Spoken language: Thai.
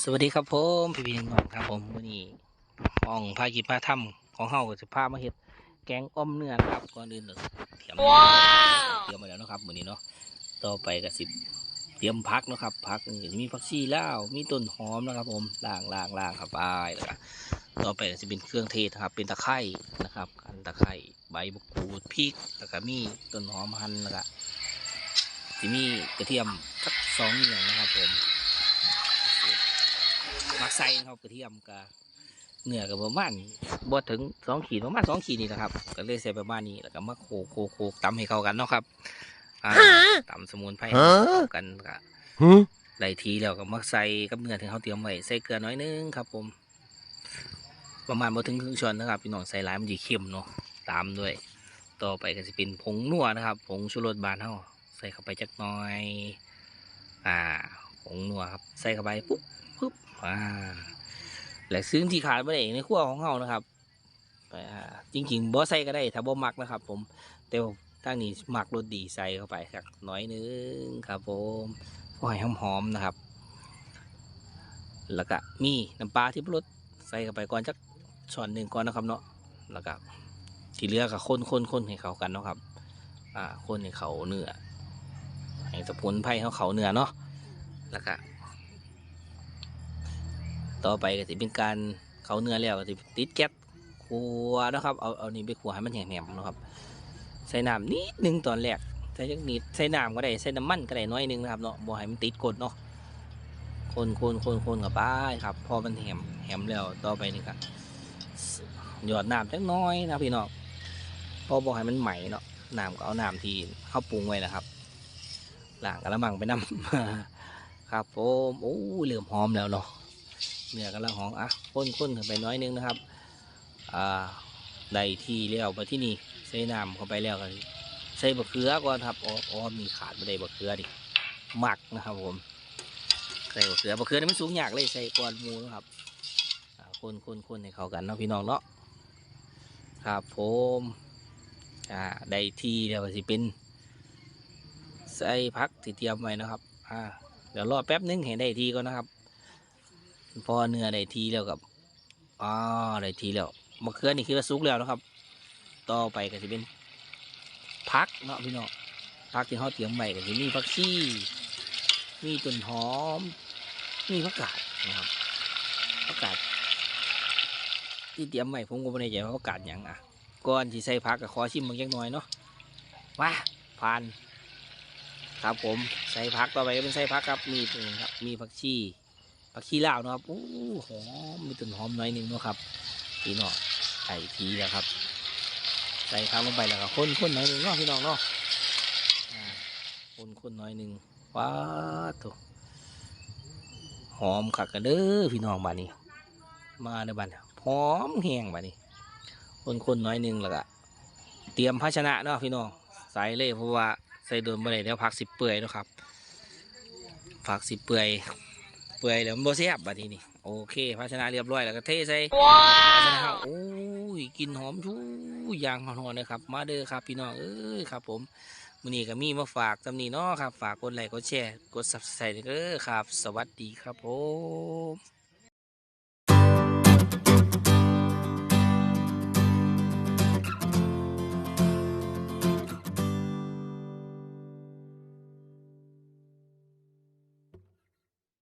สวัสดีครับผมพี่พี่น้องครับผมวันนี้ห้องพากินพาถ้ำของเฮาก็จะพามาเฮ็ดแกงอ้อมเนื้อนะครับก่อนอื่นเลยเตรียมว้าวเตรียมมาแล้วเนาะครับมื้อนี้เนาะต่อไปก็สิเตรียมพักเนาะครับพักนี่ก็จะมีผักชีลาวมีต้นหอมนะครับ ผมล่างล่างล่างครับไปแล้วก็ต่อไปก็จะเป็นเครื่องเทศนะครับ เป็นตะไคร้นะครับกันตะไคร้ใบมะกรูดพริกแล้วก็มีต้นหอมหั่นแล้วก็จะมีกระเทียมสักสองอย่างนะครับผม มักใส่นะครับกระเทียมกับเนื้อกับประมาณบ่ถึงสองขีดประมาณสองขีดนี่นะครับก็เลยใส่ประมาณนี้แล้วก็มาโขกโขกโขกตำให้เข้ากันเนาะครับอ่าตำสมุนไพรให้เข้ากันก็ได้ทีแล้วก็มาใส่กับเนื้อที่เขาเตรียมไว้ใส่เกลือน้อยนึงครับ ผม ประมาณบ่ถึงครึ่งช้อนนะครับพี่น้องใส่หลายมันจะเค็มเนาะตามด้วย ต่อไปก็จะเป็นผงนัวนะครับผงชูรสบานเฮาใส่เข้าไปจักหน่อย อ่าผงนัวครับ ใส่เข้าไปปุ๊บ ปุ๊บอ่าและซึ่งที่ขาดไม่ได้ในครัวของเรานะครับอ่าจริงๆบ่ใส่ก็ได้ถ้าบ่มักนะครับ ผมแต่ว่าทางนี้มักรสดีใส่เข้าไปสักน้อยนึงครับ ผมพอให้หอมๆนะครับ แล้วก็มีน้ำปลาที่รสใส่เข้าไปก่อนจักช้อนหนึ่งก่อนนะครับเนาะแล้วก็ที่เหลือก็คนคนคนให้เขากันเนาะครับ อ่าคนให้เขาเนื้อให้สมุนไพรเขาเขาเนื้อเนาะแล้วก็ ต่อไปก็จะเป็นการเขาเนื้อแล้วก็จะติดแก๊สขัวนะครับเอาเอานี่ไปขัวให้มันแห้งๆนะครับ ใส่น้ำนิดนึงตอนแรกใส่จักนิดใส่น้ำก็ได้ใส่น้ำมันก็ได้น้อยนึงนะครับเนาะบ่ให้มันติดกดเนาะคนคนคนคนกับป้ายครับพอมันแหมแหมแล้วต่อไปนี่ครับหยอดน้ำจักน้อยนะพี่น้องพอบ่ให้มันใหม่เนาะน้ำก็เอาน้ำที่เขาปรุงไว้นะครับหล้างกระมังไปน้ำครับผมโอ้เริ่มหอมแล้วเนาะ เนื้อกำลังหอมอะข้นข้นเข้าไปน้อยนึงนะครับอ่าได้ที่แล้วมาที่นี่ใส่น้ำเข้าไปแล้วก็ใส่บะเขือก่อนครับอ๋อมีขาดไม่ได้บะเขือดิหมักนะครับผมใส่บะเขือบะเขือนี่มันสูงยากเลยใส่ก่อนมูนะครับคนคนคนให้เข้ากันเนาะพี่น้องเนาะครับผมอ่าได้ที่แล้วก็สิเป็นใส่พักที่เตรียมไว้นะครับอ่าเดี๋ยวรอแป๊บนึงให้ได้ทีก่อนนะครับ พอเนื้อได้ทีแล้วกับอ๋อได้ทีแล้วมะเขือนี่คือว่าสุกแล้วนะครับ ต่อไปก็จะเป็นพักเนาะพี่น้องพักที่เขาเตรียมไว้ก็จะมีผักชีมีต้นหอม มีผักกาดนะครับผักกาดที่เตรียมไว้ผมก็ไม่แน่ใจว่าผักกาดยังอะก่อนที่ใส่ผักก็ขอชิมบางอย่างน้อยเนาะว้าผ่าน ครับผมใส่ผักต่อไปก็เป็นใส่ผักครับมีตัวนี้ครับ มีผักชี ผักชีลาวนะครับโอ้หอมมีต้นหอมหน่อยหนึงนะครับพี่น้องใส่ทีแล้วครับ ใส่ข้าวลงไปแล้วก็คนคนหน่อยหนึงเนาะพี่น้องเนาะคนคนหน่อยหนึงว้าโถหอมคักกันเด้อพี่น้องบ้านนี้ มาในบ้านหอมแห้งบ้านนี้คนคนน่อยหนึงแล้วก็เตรียมภาชนะเนาะพี่น้องใส่เลยเพราะว่าใส่โดนบ่ได้เดี๋ยวผักสิบเปื่อยนะครับผักสิบเปื่อย ปื่อยแล้วมันบ่แซ่บบัดทีนี้โอเคภาชนะเรียบร้อยแล้วก็เทใส่ภาชนะเฮาโอ้ยกลินหอมชูยางหอนๆเลยครับ มาเด้อครับพี่น้องเอ้ยครับ ผมมื้อนี้ก็มีมาฝากจำนี้เนาะครับ ฝากกดไลค์กดแชร์กด Subscribe เด้อครับ สวัสดีครับผม